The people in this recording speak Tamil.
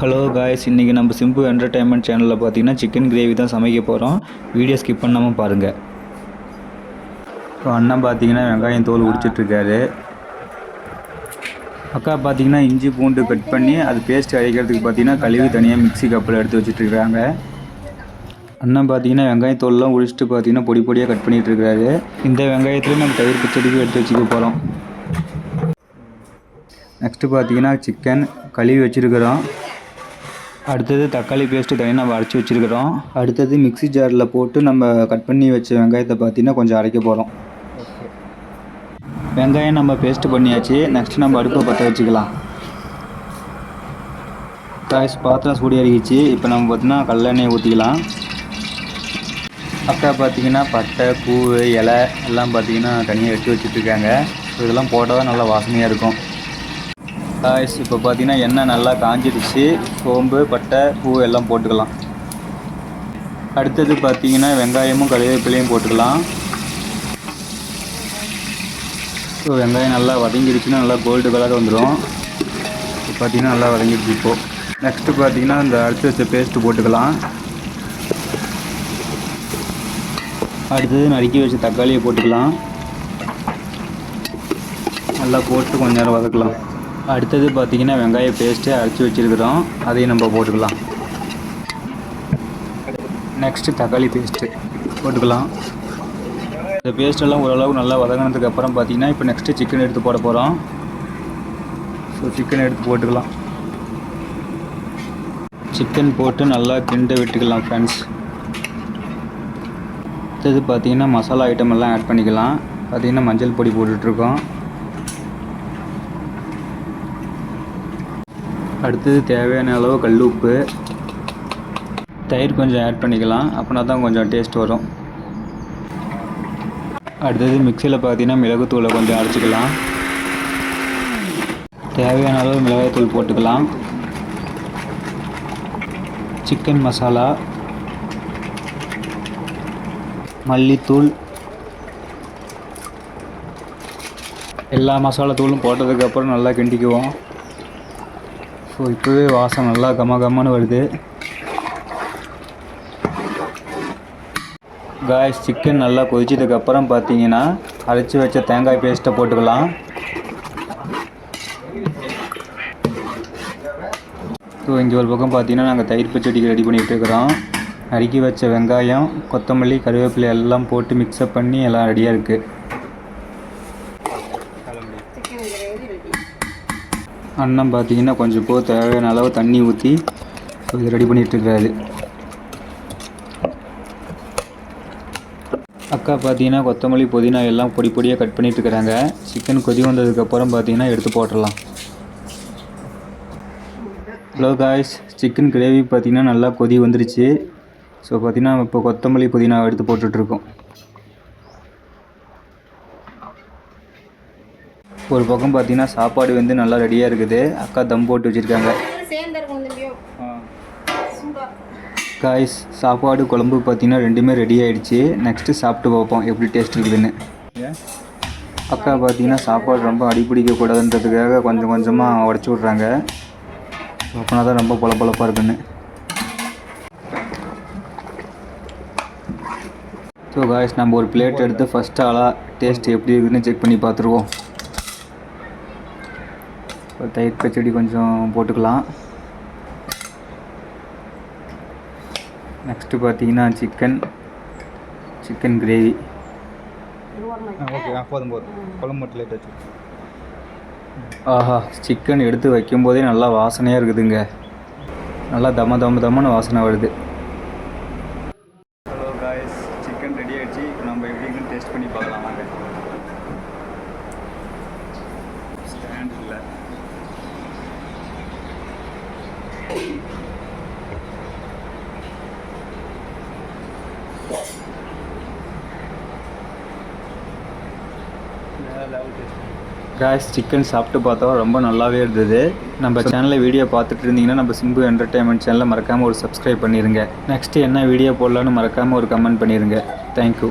ஹலோ காய்ஸ் இன்றைக்கி நம்ம சிம்பு என்டர்டைன்மெண்ட் சேனலில் பார்த்தீங்கன்னா சிக்கன் கிரேவி தான் சமைக்க போகிறோம் வீடியோ ஸ்கிப் பண்ணாமல் பாருங்கள் இப்போ அண்ணன் பார்த்தீங்கன்னா வெங்காயம் தோல் உரிச்சிட்ருக்காரு. அக்கா பார்த்தீங்கன்னா இஞ்சி பூண்டு கட் பண்ணி அது பேஸ்ட் அரைக்கிறதுக்கு பார்த்தீங்கன்னா கழுவி தனியாக மிக்ஸி கப்பில் எடுத்து வச்சுட்ருக்காங்க. அண்ணன் பார்த்தீங்கன்னா வெங்காயம் தோல்லாம் உரிச்சிட்டு பார்த்தீங்கன்னா பொடி பொடியாக கட் பண்ணிகிட்ருக்காரு இருக்காரு இந்த வெங்காயத்துலேயும் நம்ம தயிர் பச்சடிக்கு எடுத்து வச்சுக்க போகிறோம் நெக்ஸ்ட்டு பார்த்தீங்கன்னா சிக்கன் கழுவி வச்சுருக்கிறோம். அடுத்தது தக்காளி பேஸ்ட்டு தனியாக நம்ம அரைச்சி வச்சுருக்கிறோம். அடுத்தது மிக்ஸி ஜாரில் போட்டு நம்ம கட் பண்ணி வச்ச வெங்காயத்தை பார்த்தீங்கன்னா கொஞ்சம் அரைக்க போகிறோம் வெங்காயம் நம்ம பேஸ்ட் பண்ணியாச்சு. நெக்ஸ்ட் நம்ம அடுப்பை பற்ற வச்சுக்கலாம். காய்ஸ் பாத்திரம் சூடி அருகிச்சு இப்போ நம்ம பார்த்தீங்கன்னா கல்லெண்ணெய் ஊற்றிக்கலாம் அக்கா பார்த்தீங்கன்னா பட்டை பூ இலை எல்லாம் பார்த்தீங்கன்னா தனியாக எடுத்து வச்சுட்ருக்காங்க இதெல்லாம் போட்டால் தான் நல்லா வாசனையாக இருக்கும். காய்ஸ் இப்போ பார்த்தீங்கன்னா எண்ணெய் நல்லா காஞ்சிடுச்சு சோம்பு பட்டை பூ எல்லாம் போட்டுக்கலாம். அடுத்தது பார்த்தீங்கன்னா வெங்காயமும் கருவேப்பிலையும் போட்டுக்கலாம். ஸோ வெங்காயம் நல்லா வதங்கிடுச்சுன்னா நல்லா கோல்டு கலர் வந்துடும் இப்போ பார்த்தீங்கன்னா நல்லா வதங்கிடுச்சு இப்போது நெக்ஸ்ட்டு பார்த்தீங்கன்னா இந்த அரைச்சி வச்ச பேஸ்ட்டு போட்டுக்கலாம். அடுத்தது நறுக்கி வச்ச தக்காளியை போட்டுக்கலாம். நல்லா போட்டு கொஞ்ச நேரம் வதக்கலாம். அடுத்தது பார்த்தீங்கன்னா வெங்காய பேஸ்ட்டு அரைச்சி வச்சுருக்கிறோம். அதையும் நம்ம போட்டுக்கலாம். நெக்ஸ்ட்டு தக்காளி பேஸ்ட்டு போட்டுக்கலாம். இந்த பேஸ்ட்டெல்லாம் ஓரளவு நல்லா வதங்கினதுக்கப்புறம் பார்த்தீங்கன்னா இப்போ நெக்ஸ்ட்டு சிக்கன் எடுத்து போட போகிறோம் ஸோ சிக்கன் எடுத்து போட்டுக்கலாம். சிக்கன் போட்டு நல்லா கிண்ட விட்டுக்கலாம் ஃப்ரெண்ட்ஸ் அடுத்தது பார்த்தீங்கன்னா மசாலா ஐட்டம் எல்லாம் ஆட் பண்ணிக்கலாம். பார்த்தீங்கன்னா மஞ்சள் பொடி போட்டுட்ருக்கோம். அடுத்தது தேவையான அளவு கல் உப்பு தயிர் கொஞ்சம் ஆட் பண்ணிக்கலாம். அப்படின்னா தான் கொஞ்சம் டேஸ்ட் வரும். அடுத்தது மிக்சியில் பார்த்தீங்கன்னா மிளகுத்தூளை கொஞ்சம் அரைச்சிக்கலாம். தேவையான அளவு மிளகாய்த்தூள் போட்டுக்கலாம். சிக்கன் மசாலா மல்லித்தூள். எல்லா மசாலா தூளும் போட்டதுக்கப்புறம் நல்லா கிண்டிக்குவோம். ஸோ இப்போவே வாசம் நல்லா கம கம்மன்னு வருது. காய்ஸ் சிக்கன் நல்லா கொதிச்சதுக்கப்புறம் பார்த்தீங்கன்னா அரைச்சி வச்ச தேங்காய் பேஸ்ட்டை போட்டுக்கலாம். ஸோ இங்கே ஒரு பக்கம் பார்த்தீங்கன்னா நாங்கள் தயிர் பச்சடிக்கு ரெடி பண்ணிகிட்டு இருக்கிறோம். நறுக்கி வச்ச வெங்காயம் கொத்தமல்லி கருவேப்பிலை எல்லாம் போட்டு மிக்ஸப் பண்ணி எல்லாம் ரெடியாக இருக்குது அண்ணன் பார்த்தீங்கன்னா கொஞ்சம் போ தேவையான அளவு தண்ணி ஊற்றி இது ரெடி பண்ணிகிட்ருக்காரு அக்கா பார்த்தீங்கன்னா கொத்தமல்லி புதினா எல்லாம் பொடி பொடியாக கட் பண்ணிட்டு இருக்கிறாங்க. சிக்கன் கொதி வந்ததுக்கப்புறம் பார்த்தீங்கன்னா எடுத்து போட்டுடலாம். ஹலோ காய்ஸ் சிக்கன் கிரேவி பார்த்தீங்கன்னா நல்லா கொதி வந்துருச்சு. ஸோ பார்த்தீங்கன்னா இப்போ கொத்தமல்லி புதினா எடுத்து போட்டுட்ருக்கோம் ஒரு பக்கம் பார்த்தீங்கன்னா சாப்பாடு வந்து நல்லா ரெடியாக இருக்குது. அக்கா தம் போட்டு வச்சுருக்காங்க. காய்ஸ் சாப்பாடு குழம்பு பார்த்தீங்கன்னா ரெண்டுமே ரெடி ஆயிடுச்சு. நெக்ஸ்ட்டு சாப்பிட்டு பார்ப்போம் எப்படி டேஸ்ட் இருக்குதுன்னு. அக்கா பார்த்தீங்கன்னா சாப்பாடு ரொம்ப அடிப்பிடிக்க கூடாதுன்றதுக்காக கொஞ்சம் கொஞ்சமாக உடச்சி விட்றாங்க. அப்படின்னா தான் ரொம்ப பொல பொழப்பாக இருக்குன்னு. ஸோ காய்ஸ் நம்ம ஒரு பிளேட் எடுத்து ஃபஸ்ட் ஆளாக டேஸ்ட் எப்படி இருக்குதுன்னு செக் பண்ணி பார்த்துருவோம். ஒரு தயிர் பச்சடி கொஞ்சம் போட்டுக்கலாம். நெக்ஸ்ட்டு பார்த்தீங்கன்னா சிக்கன் சிக்கன் கிரேவி ஓகே போதும் போதும். குழம்பு மட்டும் லேட் வச்சு ஆஹா சிக்கன் எடுத்து வைக்கும்போதே நல்லா வாசனையாக இருக்குதுங்க. நல்லா தம தம தமன்னு வாசனை வருது ஹலோ காய்ஸ் சிக்கன் ரெடி ஆயிடுச்சு இப்போ நம்ம எப்படி இருக்குன்னு டேஸ்ட் பண்ணி பார்க்கலாம் வாங்க ஸ்டாண்ட் இல்லை காய்ஸ் சிக்கன் சாப்பிட்டு பார்த்தா ரொம்ப நல்லாவே இருந்தது. நம்ம சேனலில் வீடியோ பார்த்துட்டு இருந்தீங்கன்னா நம்ம சிம்பு என்டர்டைன்மெண்ட் சேனலை மறக்காமல் ஒரு சப்ஸ்கிரைப் பண்ணிடுங்க நெக்ஸ்ட்டு என்ன வீடியோ போடலான்னு மறக்காமல் ஒரு கமெண்ட் பண்ணிடுங்க தேங்க்யூ